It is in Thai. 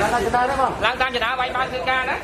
ล้างตาจะได้ไหมล้างตาจะได้ไว้บ้านคือกานะ